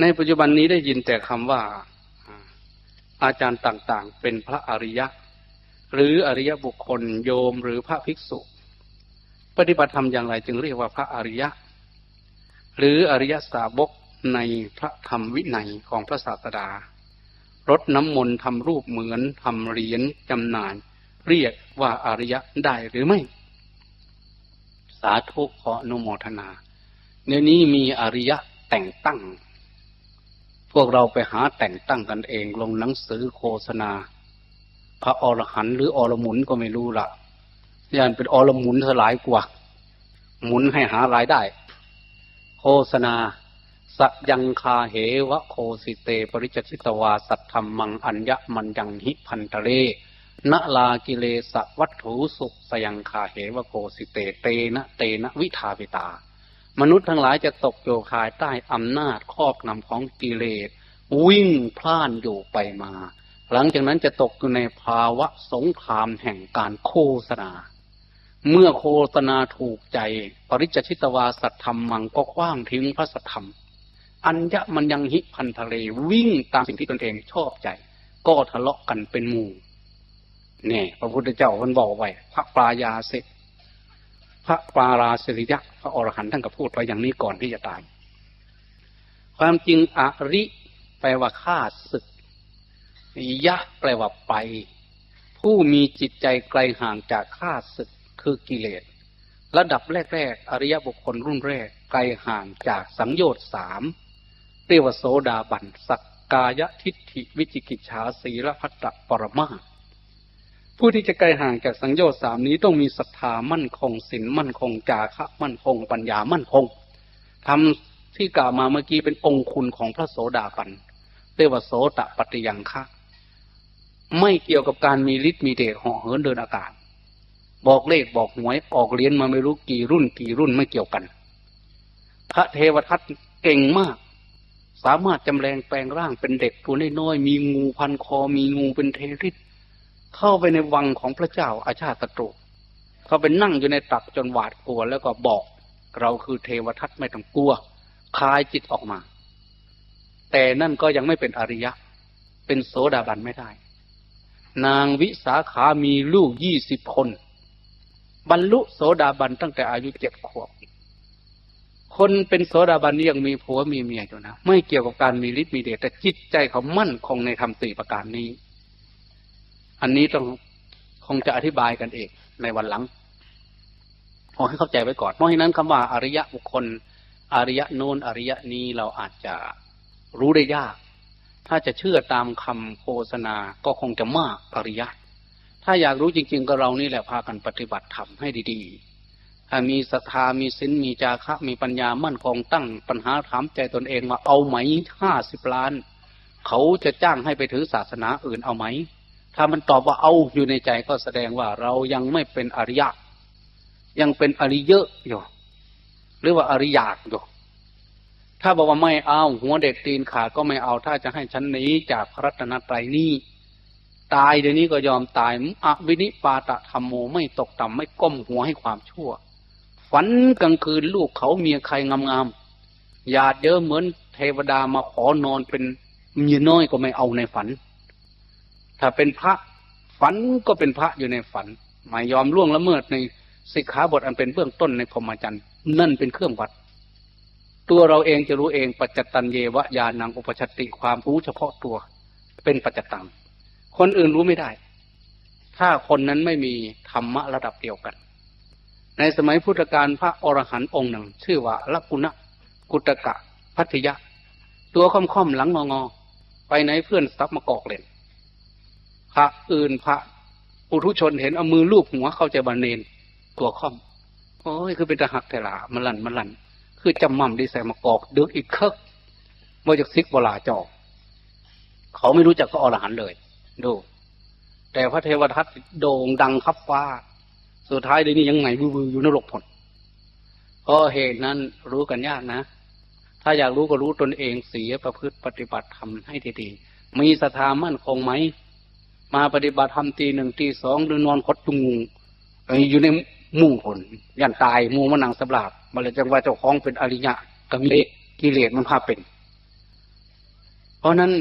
ในปัจจุบันนี้ได้ยินแต่คำว่า อาจารย์ต่างๆ เป็นพระอริยะ หรืออริยบุคคลโยมหรือพระภิกษุ ปฏิบัติธรรมอย่างไรจึงเรียกว่าพระอริยะ หรืออริยสาวกในพระธรรมวินัยของพระศาสดารดน้ำมนต์ทำรูปเหมือนทำเหรียญจำหน่าย เรียกว่าอริยะได้หรือไม่ สาธุขออนุโมทนาในนี้มีอริยะแต่งตั้ง วกเราไปหาแต่งตั้งกันเองลงหนังสือโฆษณา พระอรหันต์หรืออรหมุนก็ไม่รู้ละยันเป็นอรหมุนสลายกว่า หมุนให้หารายได้ โฆษณาสัยังคาเหวะโคสิเต ปริจชิตวา สัทธรรมังอัญญมันยังหิพันทะเลนลากิเลสวัตถุสุขสยังคาเหวะโคสิเต เตนะเตนะวิทาปิตา มนุษย์ทั้งหลายจะตกโยคายใต้อำนาจครอบงำของกิเลสวิ่งพล่านอยู่ไปมา หลังจากนั้นจะตกอยู่ในภาวะสงครามแห่งการโฆษณา เมื่อโฆษณาถูกใจ ปริจชิตวาสัทธรรมมังก็คว้างทิ้งพระสัทธรรม อัญญะมันยังหิพันทะเลวิ่งตามสิ่งที่ตนเองชอบใจ ก็ทะเลาะกันเป็นหมู่เนี่ยพระพุทธเจ้าท่านบอกไว้พระปลายาเส พระปาราสิริยะพระอรหันต์ท่านก็พูดไว้อย่างนี้ก่อนที่จะตาย ความจริงอริแปลว่าฆ่าศึกยะแปลว่าไป ผู้มีจิตใจไกลห่างจากฆ่าศึกคือกิเลสระดับแรก ๆ อริยบุคคลรุ่นแรกไกลห่างจากสังโยชน์สามเรียกว่าโสดาบันสักกายทิฏฐิวิจิกิจฉาสีละพัตตปรมา ผู้ที่จะไกลห่างจากสังโยชน์สามนี้ต้องมีศรัทธามั่นคงศีลมั่นคงจาคะมั่นคง ปัญญามั่นคงทำที่กล่าวมาเมื่อกี้เป็นองคุณของพระโสดาบันเรียกว่าโสตปฏิยังคะไม่เกี่ยวกับการมีฤทธิ์มีเดชห่อเหินเดินอากาศ บอกเลขบอกหวยออกเลี้ยนมาไม่รู้กี่รุ่นกี่รุ่นไม่เกี่ยวกัน พระเทวทัตเก่งมาก สามารถจำแรงแปลงร่างเป็นเด็กตัวน้อยๆมีงูพันคอมีงูเป็นเทริส เข้าไปในวังของพระเจ้าอาชาติศัตรุเขาไปนั่งอยู่ในตักจนหวาดกลัวแล้วก็บอก เราคือเทวทัตไม่ต้องกลัวคลายจิตออกมา แต่นั่นก็ยังไม่เป็นอริยะ เป็นโสดาบันไม่ได้ นางวิสาขามีลูกยี่สิบคน บรรลุโสดาบันตั้งแต่อายุเจ็ดขวบคนเป็นโสดาบันนี่ยังมีผัวมีเมียอยู่นะ ไม่เกี่ยวกับการมีฤทธิ์มีเดชแต่จิตใจเขามั่นคงในคำสี่ประการนี้ อันนี้ต้องคงจะอธิบายกันเองในวันหลังขอให้เข้าใจไว้ก่อน เพราะฉะนั้นคำว่าอริยะบุคคล อริยะโน้นอริยะนี้เราอาจจะรู้ได้ยาก ถ้าจะเชื่อตามคำโฆษณาก็คงจะมากอริยะ ถ้าอยากรู้จริง ๆ ก็เรานี่แหละพากันปฏิบัติธรรมให้ดีๆ ถ้ามีศรัทธามีศีลมีจาคะ มีปัญญามั่นคงตั้งปัญหาถามใจตนเองว่าเอาไหมห้าสิบล้าน เขาจะจ้างให้ไปถือศาสนาอื่นเอาไหม ถ้ามันตอบว่าเอาอยู่ในใจก็แสดงว่าเรายังไม่เป็นอริยะ ยังเป็นอริเยอะอยู่หรือว่าอริยากอยู่ถ้าบอกว่าไม่เอาหัวเด็ดตีนขาดก็ไม่เอา ถ้าจะให้ฉันหนีจากพระรัตนตรัยนี้ตายเดี๋ยวนี้ก็ยอมตายอวินิปาตะธรรมโมไม่ตกต่ำไม่ก้มหัวให้ความชั่ว ฝันกลางคืนลูกเขาเมียใครงามๆอยาดเยอะเหมือนเทวดามาขอนอนเป็นเมียน้อยก็ไม่เอาในฝัน ถ้าเป็นพระฝันก็เป็นพระอยู่ในฝันไม่ยอมล่วงละเมิดในสิกขาบทอันเป็นเบื้องต้นในพรหมจรรย์นั่นเป็นเครื่องวัด ตัวเราเองจะรู้เองปัจจตันเยวะยานังอุปชติความรู้เฉพาะตัว เป็นปัจจตังคนอื่นรู้ไม่ได้ ถ้าคนนั้นไม่มีธรรมะระดับเดียวกัน ในสมัยพุทธกาลพระอรหันต์องค์หนึ่ง ชื่อว่าลักุณะกุตกะ พัทยะ ตัวค่อมๆหลังงอๆไปไหนเพื่อนซับมากอกเล่น พระอื่นพระปุถุชนเห็นเอามือลูบหัวเข้าใจบันเนนตัวค่อมโอ้ยคือเป็นตะหักแต่ละมันลันมันลัน คือจำมั่มดีใส่มากอกดึกอีกเคิกว่าจากซิกเวลาจอก เขาไม่รู้จักพระอรหันต์เลย ดู แต่พระเทวทัตโด่งดังคับฟ้าสุดท้ายเดี๋ยวนี้ยังไงวืออยู่นรกผลเพราะเหตุนั้นรู้กันยากนะ ถ้าอยากรู้ก็รู้ตนเองเสียประพฤติปฏิบัติทำให้ดีๆมีศรัทธามั่นคงไหม มาปฏิบัติทำตีหนึ่งตีสองหรือนอนคดจุงอยู่ในมู่ผลยันตายมู่มันนังสลาบมาเลยจังว่าเจ้าของเป็นอริยะก็มีกิเลสมันพาเป็น เพราะนั้น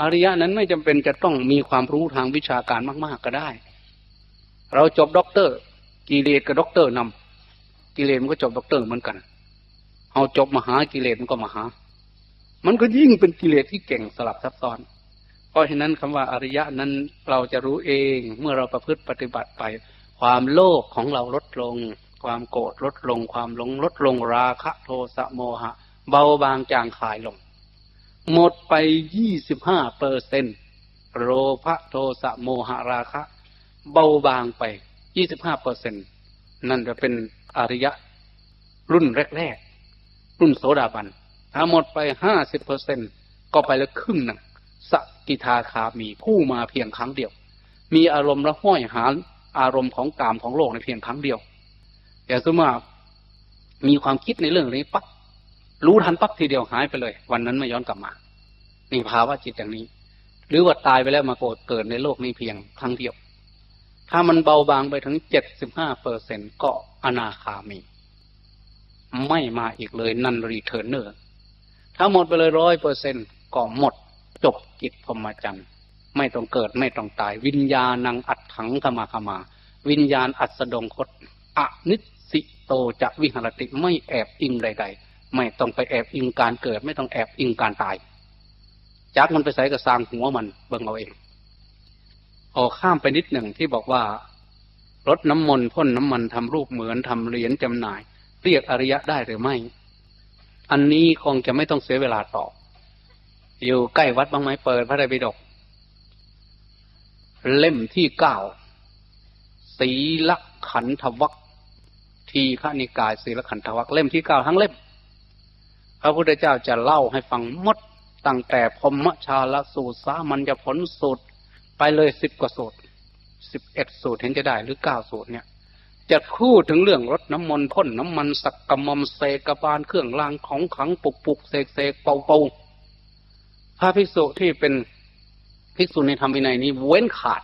อริยะนั้นไม่จำเป็นจะต้องมีความรู้ทางวิชาการมาก ๆก็ได้ เราจบด็อกเตอร์ กิเลสกับด็อกเตอร์นำกิเลสมันก็จบด็อกเตอร์เหมือนกันเอาจบมหากิเลสมันก็มหา มันก็ยิ่งเป็นกิเลสที่เก่งสลับซับซ้อน เพราะฉะนั้นคำว่าอริยะนั้นเราจะรู้เองเมื่อเราประพฤติปฏิบัติไป ความโลภของเราลดลง ความโกรธลดลง ความหลงลดลงราคะโทสะโมหะ เบาบางจางคายลง หมดไปยี่สิบห้าเปอร์เซ็นโลภะโทสะโมหะราคะ เบาบางไปยี่สิบห้าเปอร์เซ็นนั่นจะเป็นอริยะ รุ่นแรกๆรุ่นโสดาบันถ้าหมดไปห้าสิบเปอร์เซ็นก็ไปแล้วครึ่งหนึ่ง สกิทาคามีผู้มาเพียงครั้งเดียว มีอารมณ์ละห้อยหาอารมณ์ของกามของโลกในเพียงครั้งเดียว แต่สมมติมีความคิดในเรื่องนี้ปั๊บรู้ทันปั๊บทีเดียวหายไปเลย วันนั้นไม่ย้อนกลับมานี่ภาวะจิตอย่างนี้ หรือว่าตายไปแล้วมาโกรธเกิดในโลกนี้เพียงครั้งเดียว ถ้ามันเบาบางไปถึงเจ็ดสิบห้าเปอร์เซ็นก็อนาคามี ไม่มาอีกเลยนันรีเทิร์เนอร์ถ้าหมดไปเลยร้อยเปอร์เซ็นก็หมด จบกิจพรหมจรรย์ไม่ต้องเกิดไม่ต้องตาย วิญญาณังอัดถังขมาขมา วิญญาณอัศดงคตอนิสิโตจะวิหรติไม่แอบอิงใด ๆ ไม่ต้องไปแอบอิงการเกิด ไม่ต้องแอบอิงการตายจักมันไปใส่กับสร้างหัวมันเบิ่งเอาเองออกข้ามไปนิดหนึ่งที่บอกว่ารถน้ำมนต์พ่นน้ำมันทำรูปเหมือนทำเหรียญจำหน่าย เรียกอริยะได้หรือไม่ อันนี้คงจะไม่ต้องเสียเวลาตอบ อยู่ใกล้วัดบ้างไหมเปิดพระไตรปิฎกเล่มที่เก้าศีลขันธวัคทีฆนิกายศีลขันธวัคเล่มที่เก้าทั้งเล่ม พระพุทธเจ้าจะเล่าให้ฟังหมดตั้งแต่พมชาลสูตรสามัญจะผลสูตร ไปเลยสิบกว่าสูตรสิบเอ็ดสูตรเห็นจะได้หรือเก้าสูตรเนี่ย จะพูดถึงเรื่องรถน้ำมนต์พ่นน้ำมันสักกะมอมเสกบาลเครื่องรางของขังปุกปุกเสกเสกเป่าเป่า พระภิกษุที่เป็นภิกษุในธรรมวินัยนี้เว้นขาด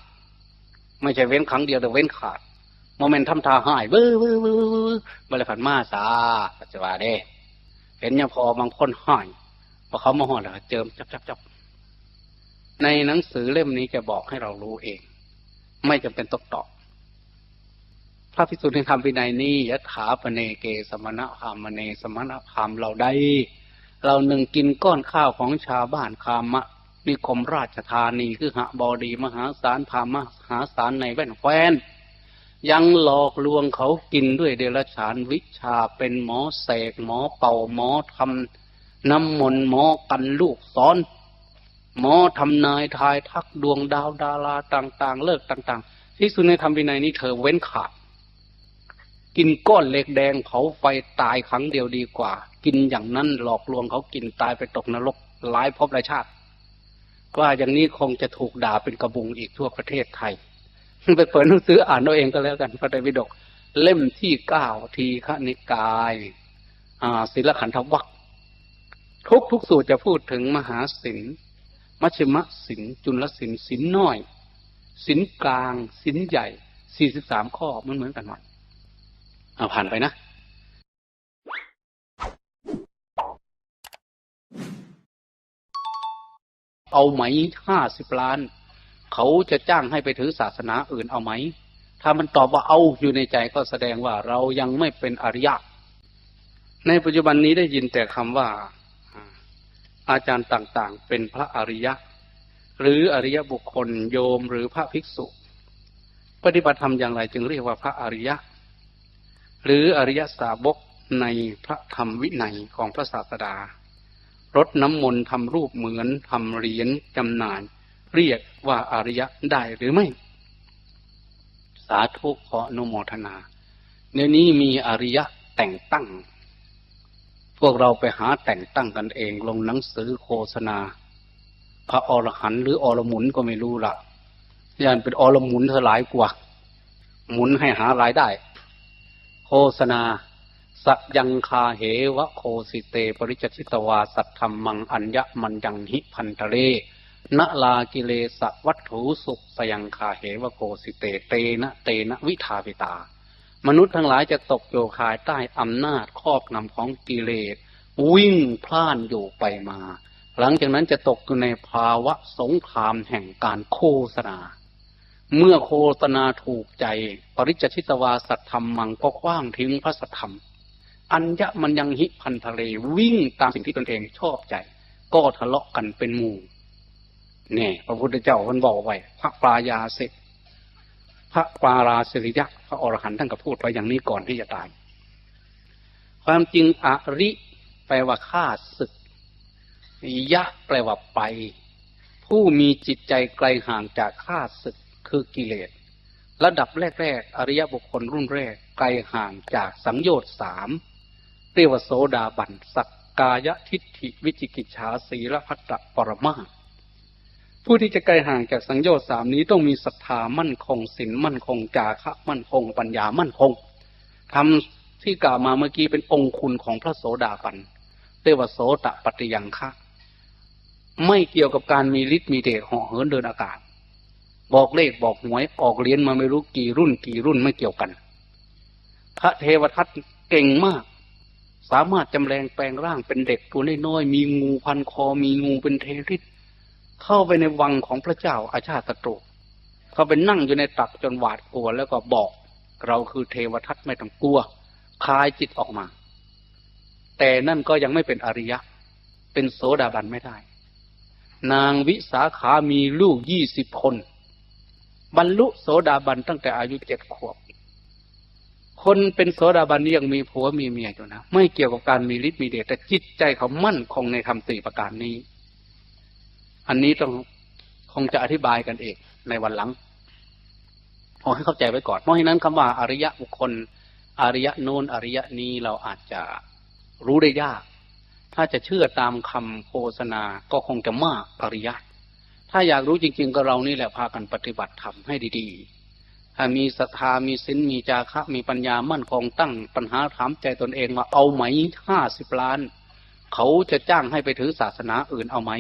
ไม่ใช่เว้นครั้งเดียวแต่เว้นขาดโมเมนต์ทำทาหายเบ้อเบ้อเบ้อบริพันธ์มาสาปัจจุบันเด้เห็นยังพอบางคนหายพอเขามาหอดแล้วเจิมจับจับจับในหนังสือเล่มนี้จะบอกให้เรารู้เอง ไม่จำเป็นตกตอบพระพิสุทธิ์ในธรรมวินัยนี้ยะถาปเนเกสมณะคามเนสมณะคามเราได้ เราหนึ่งกินก้อนข้าวของชาวบ้านคามะ นิคมราชธานีคือหะบอดีมหาศาลพามหาศาลในแว่นแควนยังหลอกลวงเขากินด้วยเดรัจฉานวิชาเป็นหมอเสกหมอเป่าหมอทำน้ำมนต์หมอกันลูกสอน หมอทำนายทายทักดวงดาวดาราต่าง ๆ เลิกต่าง ๆ ที่สุดในธรรมวินัยนี้เธอเว้นขาด กินก้อนเหล็กแดงเผาไฟตายครั้งเดียวดีกว่า กินอย่างนั้นหลอกลวงเขากินตายไปตกนรกหลายภพหลายชาติ ว่าอย่างนี้คงจะถูกด่าเป็นกระบุงอีกทั่วประเทศไทย ไปเปิดหนังสืออ่านเอาเองก็แล้วกันพระไตรปิฎกเล่มที่เก้าทีฆนิกายศิลขันธวัคทุกทุกสูตรจะพูดถึงมหาศิลมัชมะศิลจุลศิลศิลน้อยศิลกลางศิลใหญ่สี่สิบสามข้อมือนเหมือนกันหมด เอาผ่านไปนะ เอาไหมห้าสิบล้าน เขาจะจ้างให้ไปถือศาสนาอื่นเอาไหม ถ้ามันตอบว่าเอาอยู่ในใจก็แสดงว่าเรายังไม่เป็นอริยะ ในปัจจุบันนี้ได้ยินแต่คำว่า อาจารย์ต่างๆ เป็นพระอริยะ หรืออริยบุคคลโยมหรือพระภิกษุ ปฏิบัติธรรมอย่างไรจึงเรียกว่าพระอริยะ หรืออริยสาวกในพระธรรมวินัยของพระศาสดารดน้ำมนต์ทำรูปเหมือนทำเหรียญจำหน่าย เรียกว่าอริยะได้หรือไม่ สาธุขออนุโมทนาเดี๋ยวนี้มีอริยะแต่งตั้ง พวกเราไปหาแต่งตั้งกันเองลงหนังสือโฆษณา พระอรหันต์หรืออรหมุนก็ไม่รู้ละยันเป็นอรหมุนเท่าหลายกว่า หมุนให้หารายได้ โฆษณา สัยังคาเหวะโคสิเต ปริจชิตวา สัทธรรมังอัญญมันยังหิพันทะเลนลากิเลสวัตถุสุขสยังคาเหวโกสิเต เตนะเตนะวิทาปิตา มนุษย์ทั้งหลายจะตกโยคายใต้อำนาจครอบงำของกิเลส วิ่งพล่านอยู่ไปมา หลังจากนั้นจะตกอยู่ในภาวะสงครามแห่งการโฆษณา เมื่อโฆษณาถูกใจ ปริจชิตวาสัตธรรมมังก็คว้างทิ้งพระสัทธรรม อัญญะมันยังหิพันทะเลวิ่งตามสิ่งที่ตนเองชอบใจ ก็ทะเลาะกันเป็นหมู่เนี่ยพระพุทธเจ้าท่านบอกไว้พระปรายาสิพระปาราสิริยะพระอรหันต์ท่านก็พูดไปอย่างนี้ก่อนที่จะตาย ความจริงอริแปลว่าฆ่าศึก ยะแปลว่าไป ผู้มีจิตใจไกลห่างจากฆ่าศึก คือกิเลส ระดับแรก ๆ อริยบุคคลรุ่นแรก ไกลห่างจากสังโยชน์สามเรียกว่าโสดาบันสักกายทิฏฐิวิจิกิจฉาสีละพัตตปรมาผู้ที่จะไกลห่างจากสังโยชน์สามนี้ต้องมีศรัทธามั่นคงศีลมั่นคงจาคะมั่นคง ปัญญามั่นคงทำที่กล่าวมาเมื่อกี้เป็นองคุณของพระโสดาบันเรียกว่าโสตปฏิยังคะไม่เกี่ยวกับการมีฤทธิ์มีเดชห่อเหินเดินอากาศ บอกเลขบอกหวยออกเรียนมาไม่รู้กี่รุ่นกี่รุ่นไม่เกี่ยวกัน พระเทวทัตเก่งมาก สามารถจำแรงแปลงร่างเป็นเด็กตัวน้อยๆมีงูพันคอมีงูเป็นเทริษเข้าไปในวังของพระเจ้าอาชาติศัตรูเขาไปนั่งอยู่ในตักจนหวาดกลัวแล้วก็บอก เราคือเทวทัตไม่ต้องกลัวคลายจิตออกมา แต่นั่นก็ยังไม่เป็นอริยะ เป็นโสดาบันไม่ได้ นางวิสาขามีลูกยี่สิบคน บรรลุโสดาบันตั้งแต่อายุเจ็ดขวบ คนเป็นโสดาบันนี่ยังมีผัวมีเมียอยู่นะ ไม่เกี่ยวกับการมีฤทธิ์มีเดชแต่จิตใจเขามั่นคงในธรรมสี่ประการนี้ อันนี้ต้องคงจะอธิบายกันเองในวันหลังขอให้เข้าใจไว้ก่อน เพราะฉะนั้นคำว่าอริยะบุคคล อริยะโน้นอริยะนี้เราอาจจะรู้ได้ยาก ถ้าจะเชื่อตามคำโฆษณาก็คงจะมากอริยะ ถ้าอยากรู้จริง ๆ ก็เรานี่แหละพากันปฏิบัติธรรมให้ดีๆ ถ้ามีศรัทธามีศีลมีจาคะมีปัญญามั่นคงตั้งปัญหาถามใจตนเองว่าเอาไหมห้าสิบล้าน เขาจะจ้างให้ไปถือศาสนาอื่นเอาไหม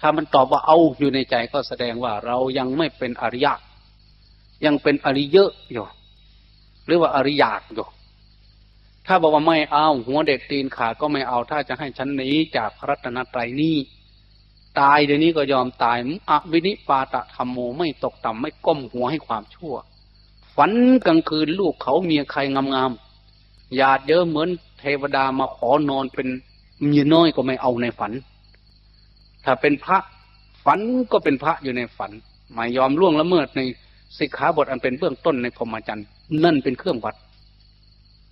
ถ้ามันตอบว่าเอาอยู่ในใจก็แสดงว่าเรายังไม่เป็นอริยะยังเป็นอริเยอะอยู่หรือว่าอริยากอยู่ถ้าบอกว่าไม่เอาหัวเด็กตีนขาดก็ไม่เอาถ้าจะให้ฉันหนีจากพระรัตนตรัยนี่ ตายเดี๋ยวนี้ก็ยอมตายอวินิปาตะธรรมโมไม่ตกต่ำไม่ก้มหัวให้ความชั่ว ฝันกลางคืนลูกเขาเมียใครงามๆหยาดเยอะเหมือนเทวดามาขอนอนเป็นเมียน้อยก็ไม่เอาในฝัน ถ้าเป็นพระฝันก็เป็นพระอยู่ในฝันหมายยอมล่วงละเมิดในสิกขาบทอันเป็นเบื้องต้นในพรหมจรรย์นั่นเป็นเครื่องวัด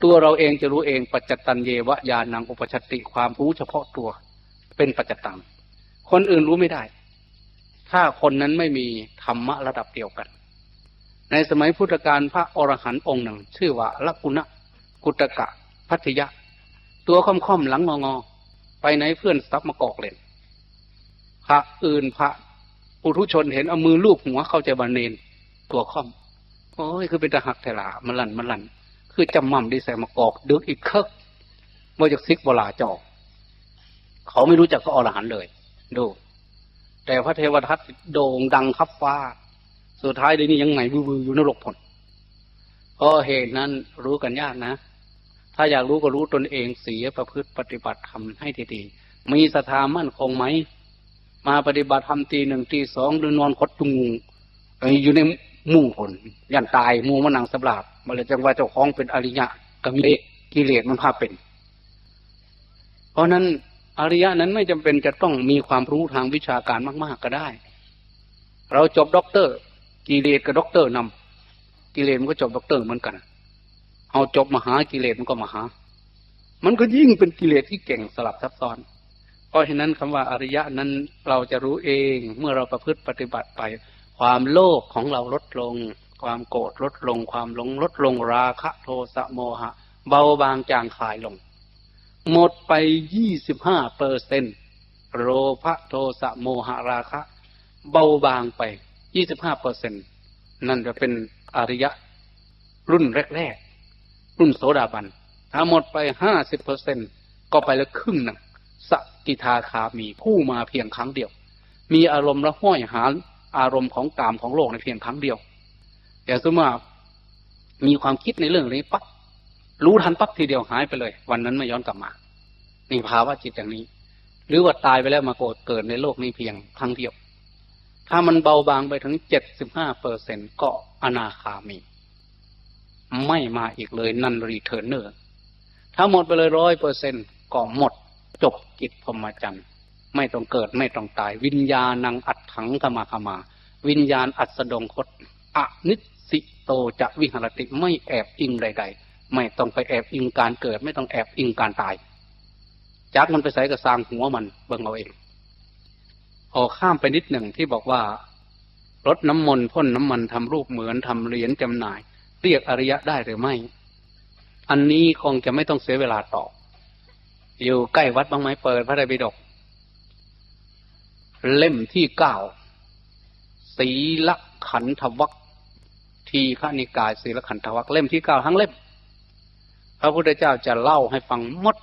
ตัวเราเองจะรู้เองปัจจตันเยวะยานังอุปชติความรู้เฉพาะตัว เป็นปัจจตัง คนอื่นรู้ไม่ได้ ถ้าคนนั้นไม่มีธรรมะระดับเดียวกัน ในสมัยพุทธกาลพระอรหันต์องค์หนึ่ง ชื่อว่าลักุณะกุตกะ พัทยะ ตัวค่อมๆหลังงอๆไปไหนเพื่อนซับมากอกเล่นพระอื่นพระปุถุชนเห็นเอามือลูบหัวเข้าใจบานเนน ตัวค่อมโอ้ยคือเป็นตะหักแต่ละมันลันมันลัน คือจำมั่มดีใส่มากอกดึกอีกเคิกว่าจากซิกเวลาจอกเขาไม่รู้จักพระอรหันต์เลย ดู แต่พระเทวทัตโด่งดังคับฟ้า สุดท้ายเดี๋ยวนี้ยังไงวืออยู่นรกผลเพราะเหตุนั้นรู้กันยากนะ ถ้าอยากรู้ก็รู้ตนเองเสียประพฤติปฏิบัติทำให้ดีๆมีศรัทธามั่นคงไหม มาปฏิบัติธรรมตีหนึ่งตีสองหรือนอนคดจุงงูอยู่ในมู่ผลยันตายมู่มันนังสบลาบมาเลยจังว่าเจ้าของเป็นอริยะก็มีกิเลสมันพาเป็น เพราะนั้น อริยะนั้นไม่จำเป็นจะต้องมีความรู้ทางวิชาการมาก ๆก็ได้ เราจบด็อกเตอร์ กิเลสกับด็อกเตอร์นำกิเลสมันก็จบด็อกเตอร์เหมือนกันเอาจบมหากิเลสมันก็มหา มันก็ยิ่งเป็นกิเลสที่เก่งสลับซับซ้อน เพราะฉะนั้นคำว่าอริยะนั้นเราจะรู้เองเมื่อเราประพฤติปฏิบัติไป ความโลภของเราลดลง ความโกรธลดลง ความหลงลดลงราคะ โทสะโมหะ เบาบางจางคลายลง หมดไปยี่สิบห้าเปอร์เซ็นโลภะโทสะโมหะราคะ เบาบางไปยี่สิบห้าเปอร์เซ็นนั่นจะเป็นอริยะ รุ่นแรกๆ รุ่นโสดาบัน ถ้าหมดไปห้าสิบเปอร์เซ็นก็ไปแล้วครึ่งหนึ่งสกิทาคามีผู้มาเพียงครั้งเดียว มีอารมณ์ละห้อยหาอารมณ์ของกามของโลกในเพียงครั้งเดียว แต่สมมติมีความคิดในเรื่องนี้ปั๊บ รู้ทันปั๊บทีเดียวหายไปเลย วันนั้นไม่ย้อนกลับมา นี่ภาวะจิตอย่างนี้ หรือว่าตายไปแล้วมาโกรธเกิดในโลกนี้เพียงครั้งเดียว ถ้ามันเบาบางไปถึงเจ็ดสิบห้าเปอร์เซ็นก็อนาคามี ไม่มาอีกเลยนันรีเทิร์เนอร์ถ้าหมดไปเลยร้อยเปอร์เซ็นก็หมดจบกิจพรหมจรรย์ไม่ต้องเกิดไม่ต้องตาย วิญญาณังอัดถังขมาขมา วิญญาณอัดสดงคตอนิสิโตจะวิหรติไม่แอบอิงใด ๆ ไม่ต้องไปแอบอิงการเกิด ไม่ต้องแอบอิงการตายจักมันไปใส่กับสร้างหัวมันเบิ่งเอาเองออข้ามไปนิดหนึ่งที่บอกว่ารถน้ำมนต์พ่นน้ำมันทำรูปเหมือนทำเหรียญจำหน่าย เรียกอริยะได้หรือไม่ อันนี้คงจะไม่ต้องเสียเวลาตอบอยู่ใกล้วัดบางไม้เปิดพระไตรปิฎกเล่มที่เก้าศีลขันธวัคทีฆนิกายศีลขันธวัคเล่มที่เก้าทั้งเล่ม พระพุทธเจ้าจะเล่าให้ฟังหมด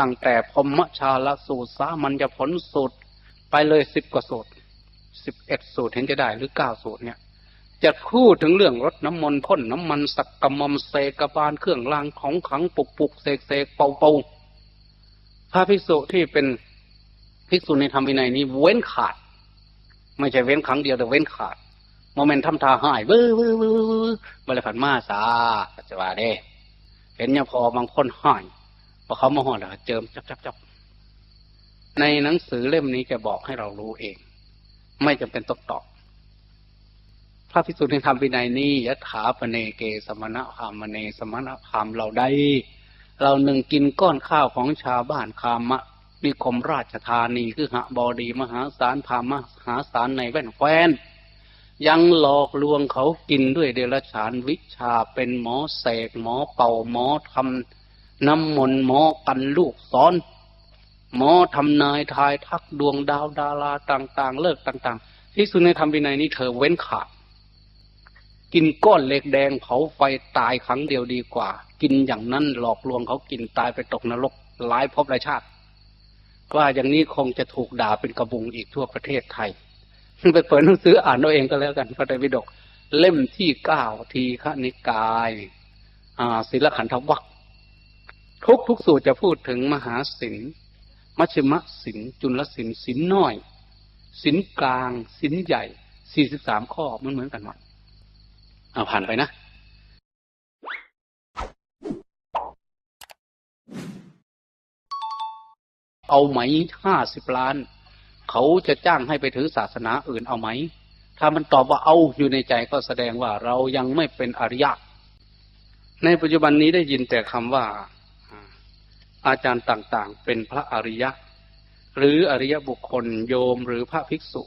ตั้งแต่พมชาละสูตรสามัญญผลสูตร ไปเลยสิบกว่าสูตรสิบเอ็ดสูตรเห็นจะได้หรือเก้าสูตรเนี่ย จะพูดถึงเรื่องรถน้ำมนต์พ่นน้ำมันสักกะมอมเสกบาลเครื่องรางของขังปุกปุกเสกเสกเป่าเป่าพระภิกษุที่เป็นภิกษุในธรรมวินัยนี้เว้นขาด ไม่ใช่เว้นครั้งเดียวแต่เว้นขาดโมเมนต์ทำทาหายเว้อเว้อเว้อเว้อบริฝันมาสาปัจจุบันเด้ เห็นเนี่ยพอบางคนหายพอเขามาห่อดเจิมจับจับจับในหนังสือเล่มนี้จะบอกให้เรารู้เอง ไม่จำเป็นต้องตอบพระภิกษุในธรรมวินัยนี้ยถาปเนเกสมณะคามเนสมณะคามเราได้ เราหนึ่งกินก้อนข้าวของชาวบ้านคามะนิคมราชธานีคือหะบอดีมหาศาลพามหาศาลในแว่นแควน ยังหลอกลวงเขากินด้วยเดรัจฉานวิชาเป็นหมอเสกหมอเป่าหมอทำน้ำมนต์หมอกันลูกซ้อน หมอทำนายทายทักดวงดาวดาราต่าง ๆ เลิกต่างๆ ที่สุดในธรรมวินัยนี้เธอเว้นขาด กินก้อนเหล็กแดงเผาไฟตายครั้งเดียวดีกว่า กินอย่างนั้นหลอกลวงเขากินตายไปตกนรกหลายภพหลายชาติว่าอย่างนี้คงจะถูกด่าเป็นกระบุงอีกทั่วประเทศไทย ไปเปิดหนังสืออ่านเอาเองก็แล้วกันพระไตรปิฎกเล่มที่เก้าทีฆนิกายศิลขันธวัคทุกทุกสูตรจะพูดถึงมหาศิลมัชฌิมศิลจุลศิลศิลน้อยศิลกลางศิลใหญ่สี่สิบสามข้อมันเหมือนกันหมดเอาผ่านไปนะเอาไหมห้าสิบล้าน เขาจะจ้างให้ไปถือศาสนาอื่นเอาไหม ถ้ามันตอบว่าเอาอยู่ในใจก็แสดงว่าเรายังไม่เป็นอริยะ ในปัจจุบันนี้ได้ยินแต่คำว่า อาจารย์ต่างๆ เป็นพระอริยะ หรืออริยบุคคลโยมหรือพระภิกษุ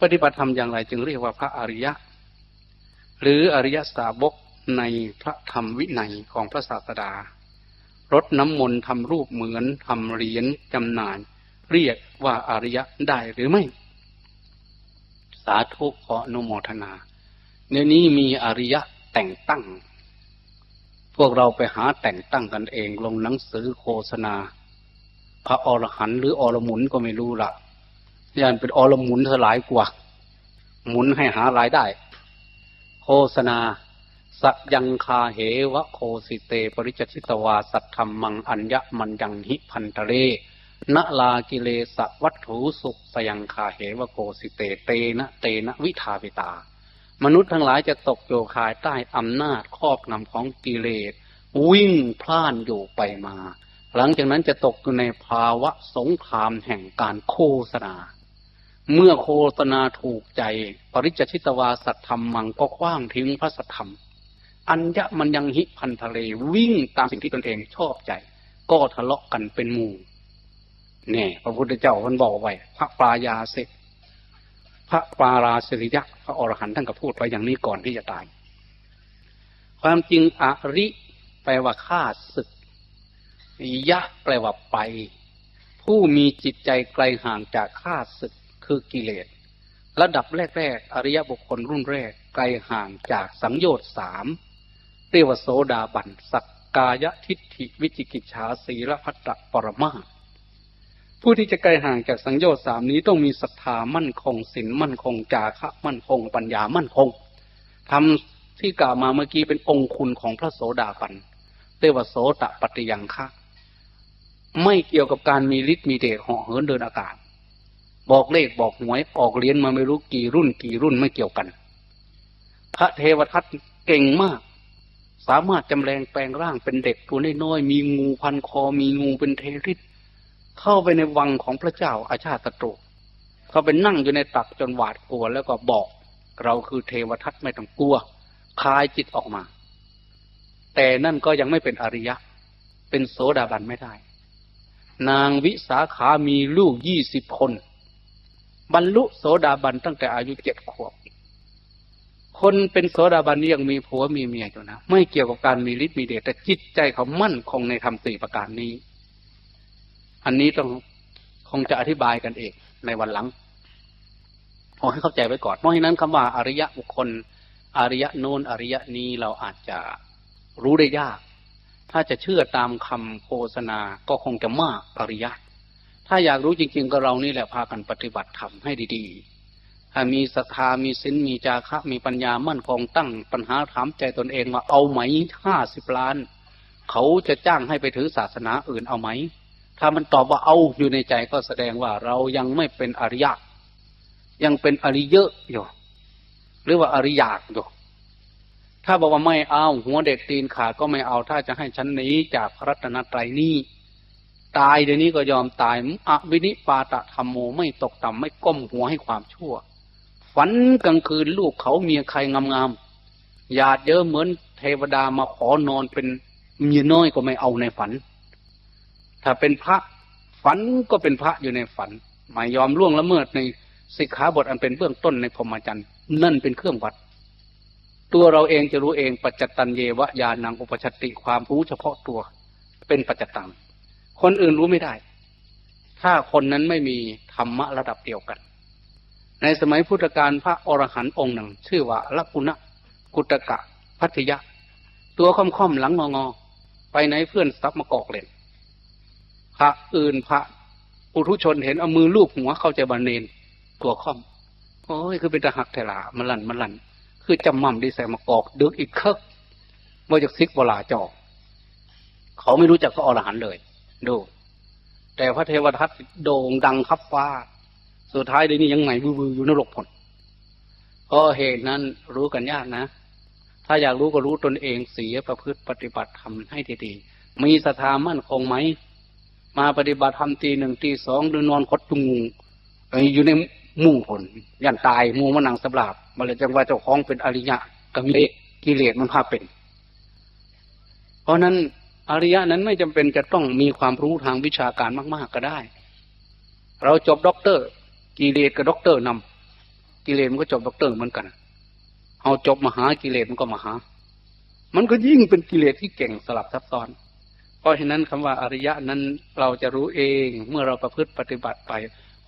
ปฏิบัติธรรมอย่างไรจึงเรียกว่าพระอริยะ หรืออริยสาวกในพระธรรมวินัยของพระศาสดารดน้ำมนต์ทำรูปเหมือนทำเหรียญจำหน่าย เรียกว่าอริยะได้หรือไม่ สาธุขออนุโมทนาในนี้มีอริยะแต่งตั้ง พวกเราไปหาแต่งตั้งกันเองลงหนังสือโฆษณา พระอรหันต์หรืออรหมุนก็ไม่รู้ละยันเป็นอรหมุนเธอหลายกว่า หมุนให้หารายได้ โฆษณาสัยังคาเหวะโคสิเต ปริจชิตวา สัทธรรมังอัญญมันยังหิพันทะเล นลากิเลสวัตถุสุขสยังคาเหวโคสิเตเตนะเตนะวิทาวิตา มนุษย์ทั้งหลายจะตกโยคายใต้อำนาจครอบงำของกิเลส วิ่งพล่านอยู่ไปมา หลังจากนั้นจะตกอยู่ในภาวะสงครามแห่งการโฆษณา เมื่อโฆษณาถูกใจ ปริจชิตวาสัทธรรมมังก็คว้างทิ้งพระสัทธรรม อัญญะมันยังหิพันทะเลวิ่งตามสิ่งที่ตนเองชอบใจ ก็ทะเลาะกันเป็นหมู่ เนี่ยพระพุทธเจ้าท่านบอกไว้พระปรายาเสกพระปาราสิริยะพระอรหันต์ท่านก็พูดไปอย่างนี้ก่อนที่จะตาย ความจริงอริแปลว่าฆ่าศึก ยะแปลว่าไป ผู้มีจิตใจไกลห่างจากฆ่าศึกคือกิเลสระดับแรก ๆ อริยบุคคลรุ่นแรก ไกลห่างจากสังโยชน์สามเรียกว่าโสดาบันสักกายทิฏฐิวิจิกิจฉาสีละพัตตปรมา ผู้ที่จะไกลห่างจากสังโยชน์สามนี้ต้องมีศรัทธามั่นคงศีลมั่นคงจาคะมั่นคง ปัญญามั่นคงทำที่กล่าวมาเมื่อกี้เป็นองค์คุณของพระโสดาบันเรียกว่าโสตปฏิยังคะไม่เกี่ยวกับการมีฤทธิ์มีเดชเหาะเหินเดินอากาศ บอกเลขบอกหวยออกเรียนมาไม่รู้กี่รุ่นกี่รุ่นไม่เกี่ยวกัน พระเทวทัตเก่งมาก สามารถจำแรงแปลงร่างเป็นเด็กตัวน้อยๆมีงูพันคอมีงูเป็นเทริษ เข้าไปในวังของพระเจ้าอาชาติตรุเขาไปนั่งอยู่ในตักจนหวาดกลัวแล้วก็บอก เราคือเทวทัตไม่ต้องกลัวคลายจิตออกมา แต่นั่นก็ยังไม่เป็นอริยะ เป็นโสดาบันไม่ได้ นางวิสาขามีลูกยี่สิบคน บรรลุโสดาบันตั้งแต่อายุเจ็ดขวบคนเป็นโสดาบันนี่ยังมีผัวมีเมียอยู่นะ ไม่เกี่ยวกับการมีฤทธิ์มีเดชแต่จิตใจเขามั่นคงในธรรมสี่ประการนี้ อันนี้ต้องคงจะอธิบายกันเองในวันหลังขอให้เข้าใจไว้ก่อน เพราะฉะนั้นคำว่าอริยะบุคคล อริยะโน้นอริยะนี้เราอาจจะรู้ได้ยาก ถ้าจะเชื่อตามคำโฆษณาก็คงจะมากอริยะ ถ้าอยากรู้จริง ๆ ก็เรานี่แหละพากันปฏิบัติธรรมให้ดีๆ ถ้ามีศรัทธามีศีลมีจาคะ มีปัญญามั่นคงตั้งปัญหาถามใจตนเองว่าเอาไหมห้าสิบล้าน เขาจะจ้างให้ไปถือศาสนาอื่นเอาไหม ถ้ามันตอบว่าเอาอยู่ในใจก็แสดงว่าเรายังไม่เป็นอริยะ ยังเป็นอริเยอะอยู่หรือว่าอริยากอยู่ถ้าบอกว่าไม่เอา หัวเด็กตีนขาดก็ไม่เอา ถ้าจะให้ฉันหนีจากพระรัตนตรัยนี้ตายเดี๋ยวนี้ก็ยอมตายอวินิปาตะธรรมโมไม่ตกต่ำไม่ก้มหัวให้ความชั่ว ฝันกลางคืนลูกเขาเมียใครงามๆหยาดเยอะเหมือนเทวดามาขอนอนเป็นเมียน้อยก็ไม่เอาในฝัน ถ้าเป็นพระฝันก็เป็นพระอยู่ในฝันไม่ยอมล่วงละเมิดในสิกขาบทอันเป็นเบื้องต้นในพรหมจรรย์นั่นเป็นเครื่องวัด ตัวเราเองจะรู้เองปัจจตันเยวะยานังอุปชติความรู้เฉพาะตัว เป็นปัจจตังคนอื่นรู้ไม่ได้ ถ้าคนนั้นไม่มีธรรมะระดับเดียวกัน ในสมัยพุทธกาลพระอรหันต์องค์หนึ่ง ชื่อว่าลักุณะกุตกะ พัทยะ ตัวค่อมๆหลังงองอไปไหนเพื่อนซับมากอกเล่น พระอื่นพระปุถุชนเห็นเอามือลูบหัวเข้าใจบันเนนตัวค่อมโอ้ยคือเป็นตะหักเทลามันลันมันลัน คือจำมั่มดีใส่มากอกเดือกอีกเคิกว่าจากซิกเวลาจอกเขาไม่รู้จักก็อรหันเลย ดู แต่พระเทวทัตโด่งดังคับฟ้า สุดท้ายเดี๋ยวนี้ยังไงบืออยู่นรกผลเพราะเหตุนั้นรู้กันยากนะ ถ้าอยากรู้ก็รู้ตนเองเสียประพฤติปฏิบัติทำให้ดีๆมีศรัทธามั่นคงไหม มาปฏิบัติทำตีหนึ่งตีสองหรือนอนคดจุงงอยู่ในมุ่งผลยันตายมูมันนังสำลาบมาเลยจังว่าเจ้าของเป็นอริยะกัมเลกิเลสมันพาเป็น เพราะนั้นอริยะนั้นไม่จำเป็นจะต้องมีความรู้ทางวิชาการมาก ๆก็ได้ เราจบด็อกเตอร์ กิเลสกับด็อกเตอร์นำกิเลสมันก็จบด็อกเตอร์เหมือนกันเอาจบมหากิเลสมันก็มหา มันก็ยิ่งเป็นกิเลสที่เก่งสลับซับซ้อน ราะฉะนั้นคำว่าอริยะนั้นเราจะรู้เองเมื่อเราประพฤติปฏิบัติไป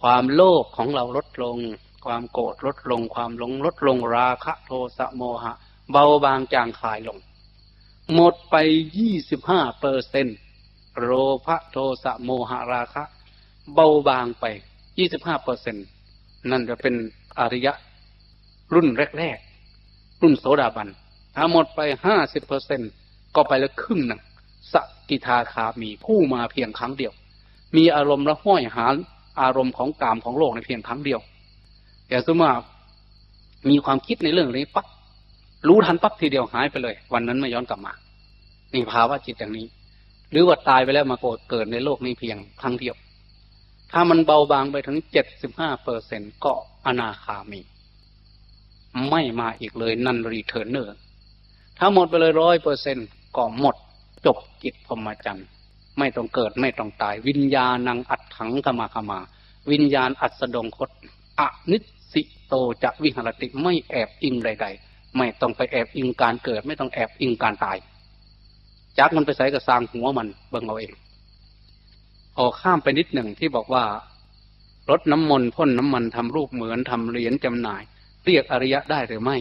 ความโลภของเราลดลง ความโกรธลดลง ความหลงลดลงราคะโทสะโมหะ เบาบางจางคลายลง หมดไปยี่สิบห้าเปอร์เซนโลภะโทสะโมหะราคะ เบาบางไปยี่สิบห้าเปอร์เซนนั่นจะเป็นอริยะ รุ่นแรกๆรุ่นโสดาบันถ้าหมดไปห้าสิบเปอร์เซนก็ไปแล้วครึ่งหนึ่ง สกิทาคามีผู้มาเพียงครั้งเดียว มีอารมณ์ละห้อยหาอารมณ์ของกามของโลกในเพียงครั้งเดียวอย่สมมติมีความคิดในเรื่องนี้ปั๊บรู้ทันปั๊บทีเดียวหายไปเลย วันนั้นไม่ย้อนกลับมา นี่ภาวะจิตอย่างนี้ หรือว่าตายไปแล้วมาโกรธเกิดในโลกนี้เพียงครั้งเดียว ถ้ามันเบาบางไปถึงเจ็ดสิบห้าเปอร์เซ็นก็อนาคามี ไม่มาอีกเลยนันรีเทิร์เนอร์ถ้าหมดไปเลยร้อยเปอร์เซ็นก็หมด จบจิตพรหมจรรย์ไม่ต้องเกิดไม่ต้องตาย วิญญาณังอัดถังขมาขมา วิญญาณอัดสดงคตอนิสิโตจะวิหรติไม่แอบอิงใด ๆ ไม่ต้องไปแอบอิงการเกิด ไม่ต้องแอบอิงการตายจักมันไปใส่กระซางหัวมันเบิ่งเอาเองออกข้ามไปนิดหนึ่งที่บอกว่ารถน้ำมนต์พ่นน้ำมันทำรูปเหมือนทำเหรียญจำหน่าย เรียกอริยะได้หรือไม่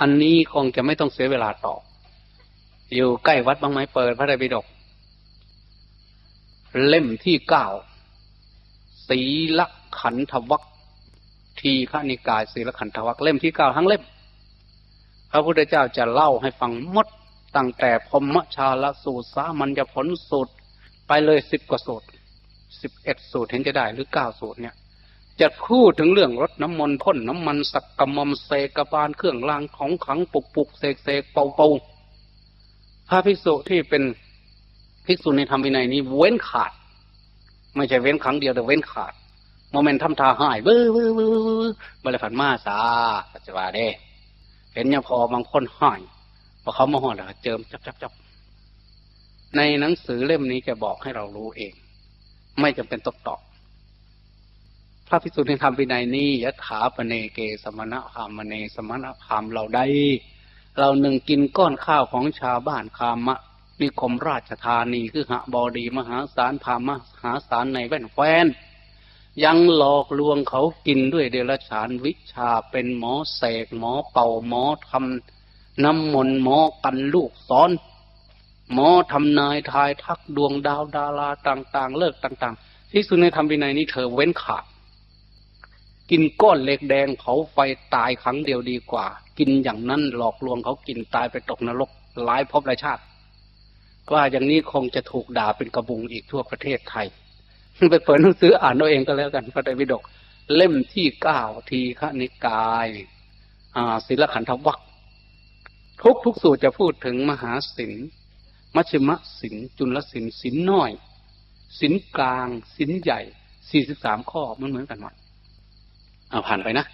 อันนี้คงจะไม่ต้องเสียเวลาตอบ อยู่ใกล้วัดบางไม้เปิดพระไตรปิฎกเล่มที่เก้าศีลขันธวัคทีฆนิกายศีลขันธวัคเล่มที่เก้าทั้งเล่ม พระพุทธเจ้าจะเล่าให้ฟังมดตั้งแต่พมชาลสูตรสามัญญผลสูตร ไปเลยสิบกว่าสูตรสิบเอ็ดสูตรเห็นจะได้หรือเก้าสูตรเนี่ย จะพูดถึงเรื่องรถน้ำมนต์พ่นน้ำมันสักกะมอมเสกกบาลเครื่องรางของขังปุกปุกเสกเสกเป่าเป่า พระภิกษุที่เป็นภิกษุในธรรมวินัยนี้เว้นขาด ไม่ใช่เว้นครั้งเดียวแต่เว้นขาดโมเมนต์ทำทาหายเบ้อเบ้อเบ้อเบ้อมาเลยผันมาสาปัจจุบันเด้เห็นยังพอบางคนหายพอเขามาหอดแล้วเจิมจับจับจับในหนังสือเล่มนี้จะบอกให้เรารู้เอง ไม่จำเป็นต้องตอบพระภิกษุในธรรมวินัยนี้ยะถาปเนเกสมณะคามเนสมณะคามเราได้ เราหนึ่งกินก้อนข้าวของชาวบ้านคามะนิคมราชธานีคือหะบอดีมหาศาลพามหาศาลในแว่นแควนยังหลอกลวงเขากินด้วยเดรัจฉานวิชาเป็นหมอเสกหมอเป่าหมอทำน้ำมนต์หมอกันลูกซ้อน หมอทำนายทายทักดวงดาวดาราต่าง ๆ เลิกต่าง ๆ ที่สุดในธรรมวินัยนี้เธอเว้นขาด กินก้อนเหล็กแดงเผาไฟตายครั้งเดียวดีกว่า กินอย่างนั้นหลอกลวงเขากินตายไปตกนรกหลายภพหลายชาติ ว่าอย่างนี้คงจะถูกด่าเป็นกระบุงอีกทั่วประเทศไทยไปเปิดหนังสืออ่านเอาเองก็แล้วกันพระไตรปิฎกเล่มที่เก้าทีฆนิกายศิลขันธวัคทุกทุกสูตรจะพูดถึงมหาศิลมัชฌิมศิลจุลศิลศิลน้อยศิลกลางศิลใหญ่สี่สิบสามข้อมันเหมือนกันหมด เอาผ่านไปนะ